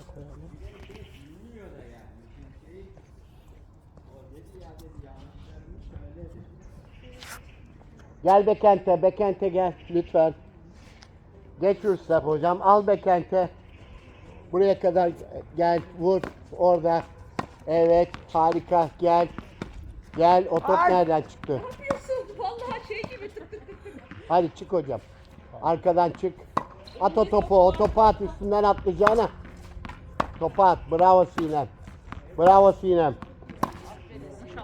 da koyalım. Gel Bekent'e, Bekent'e gel lütfen. Geç Rüstem hocam, al Bekent'e. Buraya kadar gel, vur orada. Evet, harika, gel. Gel, o top nereden çıktı? yapıyorsun? Vallahi şey gibi tık tık tık tık. Hadi çık hocam. Arkadan çık. At o topu, o topu at üstünden atlayacağına. Topu at, bravo Sinem. Bravo Sinem.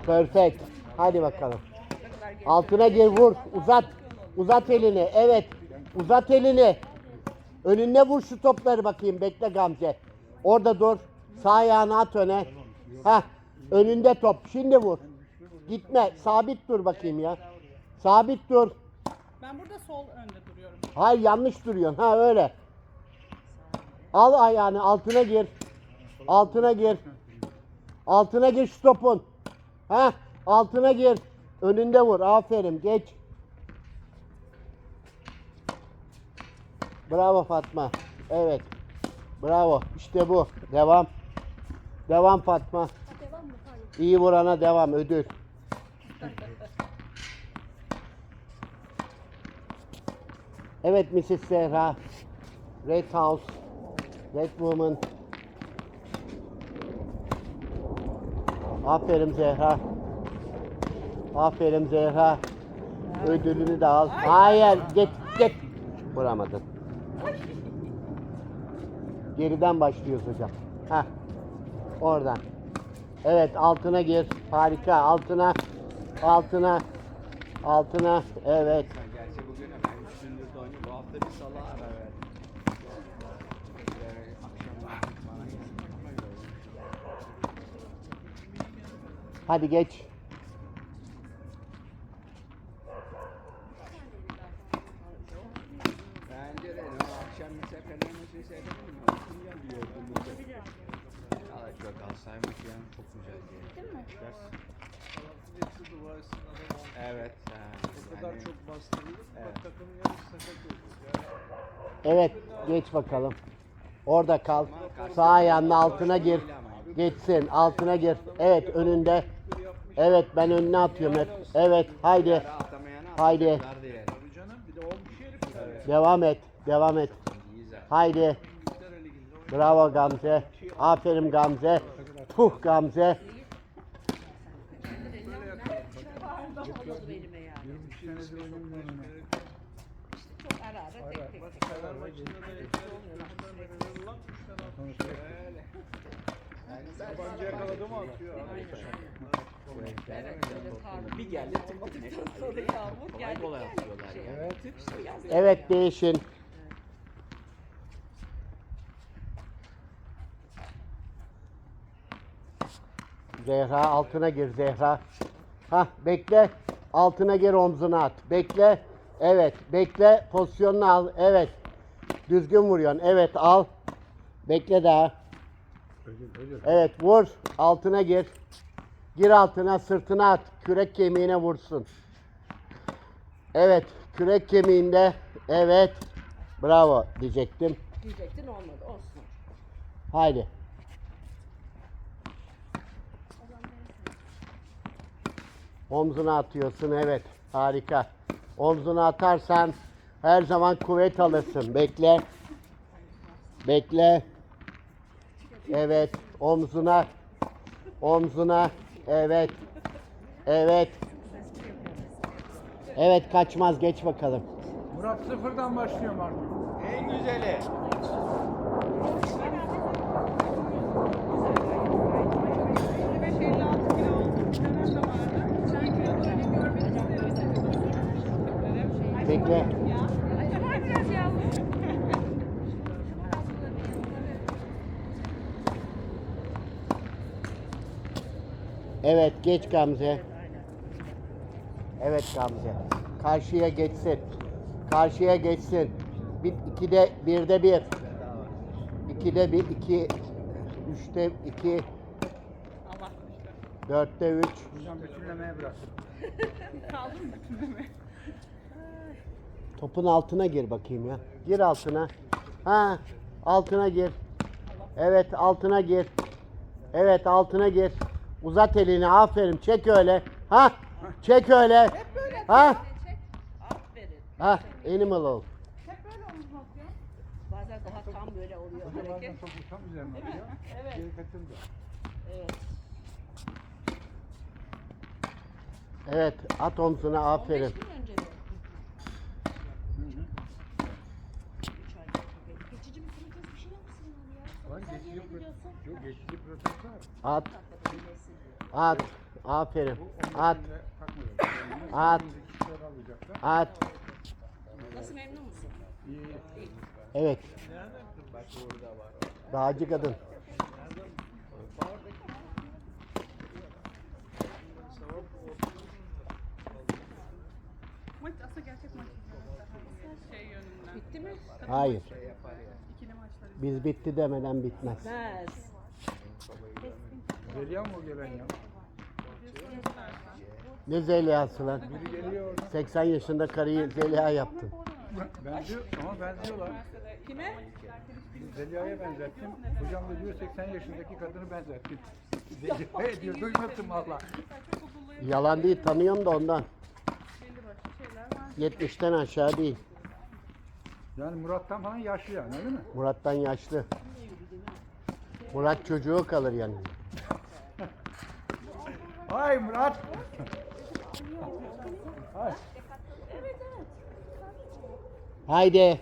Perfect. Hadi bakalım. Altına gir vur. Uzat. Uzat elini. Evet. Uzat elini. Önüne vur şu topları bakayım. Bekle Gamze. Orada dur. Sağ ayağını at öne. Heh. Önünde top. Şimdi vur. Gitme. Sabit dur bakayım ya. Sabit dur. Ben burada sol önde duruyorum. Hayır yanlış duruyorsun. Ha öyle. Al ayağını altına gir. Altına gir. Altına gir şu topun. Ha altına gir. Önünde vur. Aferin. Geç. Bravo Fatma. Evet. Bravo. İşte bu. Devam. Devam Fatma. İyi vurana devam. Ödül. Evet Mrs. Zehra. Red House. Red Woman. Aferin Zehra. Aferin Zehra. Ödülünü de al. Hayır git git. Vuramadın. Geriden başlıyoruz hocam. Heh. Oradan. Evet altına gir. Harika. Altına. Altına. Altına. Evet. Gerçi bugün hemen de oynuyor. Bu hafta bir salı ara verdim. Hadi geç. Bence de o akşam mesela Fener maçını seyredelim mi? Kim geldi yorgunluğunda? Allah çok Galatasaray maçı yani çok güzel diye. Değil mi? Evet. ha, O kadar yani- çok bastırıldı. Evet. Bak takımın yarısı sakat oldu. Yani Evet geç bakalım. Orada kal. Sağ ayağının altına gir. Geçsin. Altına gir. Evet önünde. Evet ben önüne atıyorum hep. Evet haydi. Haydi. Devam et. Devam et. Haydi. Bravo Gamze. Aferin Gamze. Puh Gamze. Ara ara tek tek. Yani yakaladı mı atıyor abi. bir geldi tık Sonra yağmur geldi. kolay atıyorlar ya. Evet değişin. Zehra altına gir Zehra. Hah bekle. Altına gir omzuna at. Bekle. Evet. Bekle. Pozisyonunu al. Evet. Düzgün vuruyorsun. Evet al. Bekle daha. Evet vur. Altına gir. Gir altına sırtına at. Kürek kemiğine vursun. Evet. Kürek kemiğinde. Evet. Bravo diyecektim. Diyecektin olmadı olsun. Haydi. Omzuna atıyorsun evet. Harika. Omzuna atarsan her zaman kuvvet alırsın. Bekle. Bekle. Evet. Omzuna. Omzuna. Evet. Evet. Evet kaçmaz geç bakalım. Murat sıfırdan başlıyorum artık. En güzeli. Bekle. biraz yağmur. Evet geç Gamze. Evet Gamze. Karşıya geçsin. Karşıya geçsin. Bir, ikide birde bir. İkide bir, iki, üçte iki, dörtte üç. Hocam bütünlemeye bırak. kaldım bütünleme. Topun altına gir bakayım ya. Gir altına. Ha, altına gir. Evet altına gir. Evet altına gir. Uzat elini aferin çek öyle. Ha çek öyle. Ha Aferin. ha animal ol. Bazen daha tam böyle oluyor hareket. Topu tam üzerine alıyor. Evet. Geri. Evet. Evet at omzuna aferin. 15 gün önce mi? Üç ay önce. Geçici bir protez bir şey yapsın ya. Var Sen geçici yere protez. gidiyorsun. Yok geçici protez var. At. At aferin. At. At. At. Nasıl memnun musun? İyi. Evet Bak orada var. dağcı kadın. Maç aslında gerçek maç. Şey yönünden. Bitti mi? Hayır İkili maçları. biz bitti demeden bitmez. Bitmez. Mı o gelen ya? Ne Zeliha'sı lan? Biri geliyor oradan. 80 yaşında karıyı Zeliha yaptın. Benziyor ama benziyorlar. Kime? Zeliha'ya benzettim. Hocam da diyor 80 yaşındaki kadını benzettim. Zeliha'ya diyor duymadım valla. Yalan değil tanıyorum da ondan. Belli başlı şeyler var. 70'ten aşağı değil. Yani Murat'tan falan yaşlı yani öyle mi? Murat'tan yaşlı. Murat çocuğu kalır yani. Ay Murat! Ay. Haydi.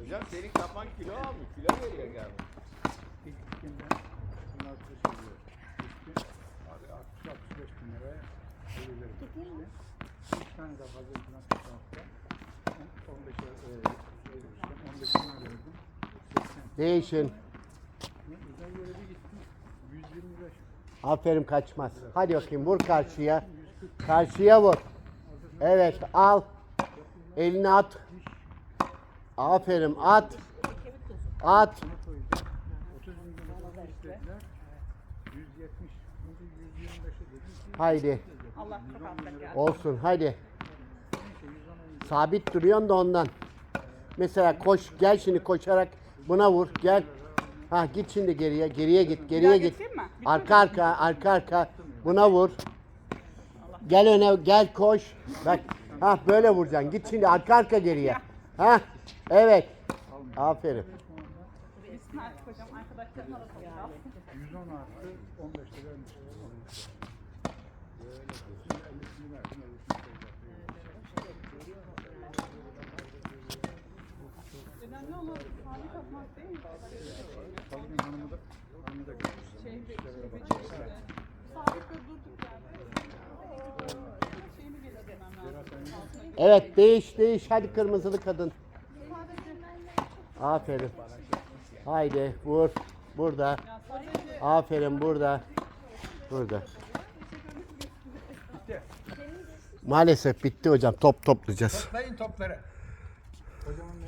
Hocam senin kafan kilo almış. Kilo veriyor galiba. İlk günden 1600 oluyor. İlk gün abi 60-65 bin liraya ölülerim. İşte. Üç tane daha fazla tuttu hafta. 15'e e, şey, 15'ini verdim. 80. Değişin. Özel yere bir gittim. 125. Aferin kaçmaz. Hadi bakayım vur karşıya. Karşıya vur. Evet al. Elini at. Aferin at. At. Ne koyacağım? 30 bin lira istediler. 170. Şimdi 125'e dedim ki Haydi. Olsun 110 Sabit duruyorsun da ondan. Mesela koş gel şimdi koşarak buna vur gel. Ha git şimdi geriye geriye git geriye git. getireyim mi? Bir Arka arka arka arka buna vur. Gel öne gel koş. Bak ha böyle vuracaksın. Git şimdi arka arka geriye. Ha evet. Aferin. Hocam arkadaşlarına da konuşalım. 110 artı 15 de vermiş. Böyle. Şimdi 50'sini verdim. 50'sini Önemli olan sabit atmak değil mi? Kalbin hanımı da hanımı da görmüştüm. Şey, İşlere şey, bakıyor. işte. Sabit durduk yerde. Şeyimi getirmem lazım. Evet değiş değiş hadi kırmızılı kadın. Aferin. Haydi vur. Burada. Aferin burada. Burada. Maalesef bitti hocam. Top toplayacağız. Toplayın topları. Hocamın